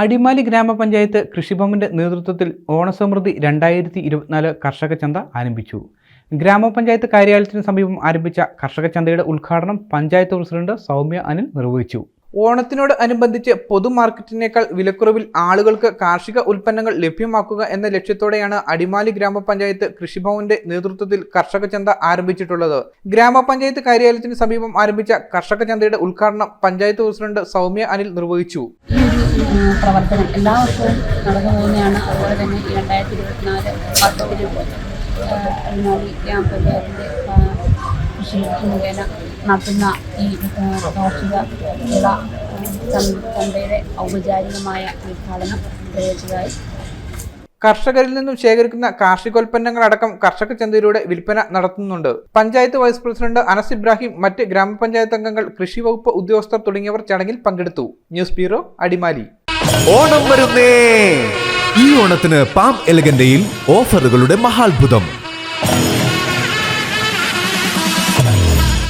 അടിമാലി ഗ്രാമപഞ്ചായത്ത് കൃഷിഭവന്റെ നേതൃത്വത്തിൽ ഓണസമൃദ്ധി രണ്ടായിരത്തി ഇരുപത്തിനാല് കർഷക ചന്ത ആരംഭിച്ചു. ഗ്രാമപഞ്ചായത്ത് കാര്യാലയത്തിന് സമീപം ആരംഭിച്ച കർഷക ചന്തയുടെ ഉദ്ഘാടനം പഞ്ചായത്ത് പ്രസിഡന്റ് സൗമ്യ അനിൽ നിർവഹിച്ചു. ഓണത്തിനോട് അനുബന്ധിച്ച് പൊതുമാർക്കറ്റിനേക്കാൾ വിലക്കുറവിൽ ആളുകൾക്ക് കാർഷിക ഉൽപ്പന്നങ്ങൾ ലഭ്യമാക്കുക എന്ന ലക്ഷ്യത്തോടെയാണ് അടിമാലി ഗ്രാമപഞ്ചായത്ത് കൃഷിഭവന്റെ നേതൃത്വത്തിൽ കർഷക ചന്ത ആരംഭിച്ചിട്ടുള്ളത്. ഗ്രാമപഞ്ചായത്ത് കാര്യാലയത്തിന് സമീപം ആരംഭിച്ച കർഷക ചന്തയുടെ ഉദ്ഘാടനം പഞ്ചായത്ത് പ്രസിഡന്റ് സൗമ്യ അനിൽ നിർവഹിച്ചു. പ്രവർത്തനം എല്ലാ വർഷവും നടന്നു പോകുന്നതാണ്. അതുപോലെ തന്നെ രണ്ടായിരത്തി ഇരുപത്തിനാല് പത്തൊമ്പത് അടിമാലി ഗ്രാമപഞ്ചായത്തിന്റെ കൃഷി മുഖേന നടത്തുന്ന ഈ ആ, കാർഷിക വിള ചന്ത- ചന്തയുടെ ഔപചാരികമായ ഉദ്ഘാടനം നിർവഹിച്ചതായി കർഷകരിൽ നിന്നും ശേഖരിക്കുന്ന കാർഷികോൽപ്പന്നങ്ങളടക്കം കർഷക ചന്തയിലൂടെ വിൽപ്പന നടത്തുന്നുണ്ട്. പഞ്ചായത്ത് വൈസ് പ്രസിഡന്റ് അനസ് ഇബ്രാഹിം മറ്റ് ഗ്രാമപഞ്ചായത്ത് അംഗങ്ങൾ കൃഷി വകുപ്പ് ഉദ്യോഗസ്ഥർ തുടങ്ങിയവർ ചടങ്ങിൽ പങ്കെടുത്തു. News bureau Adimali. ഓണം വരുന്നേ. ഈ ഓണത്തിന് പാം എലഗന്റയിൽ ഓഫറുകളുടെ മഹാത്ഭുതം.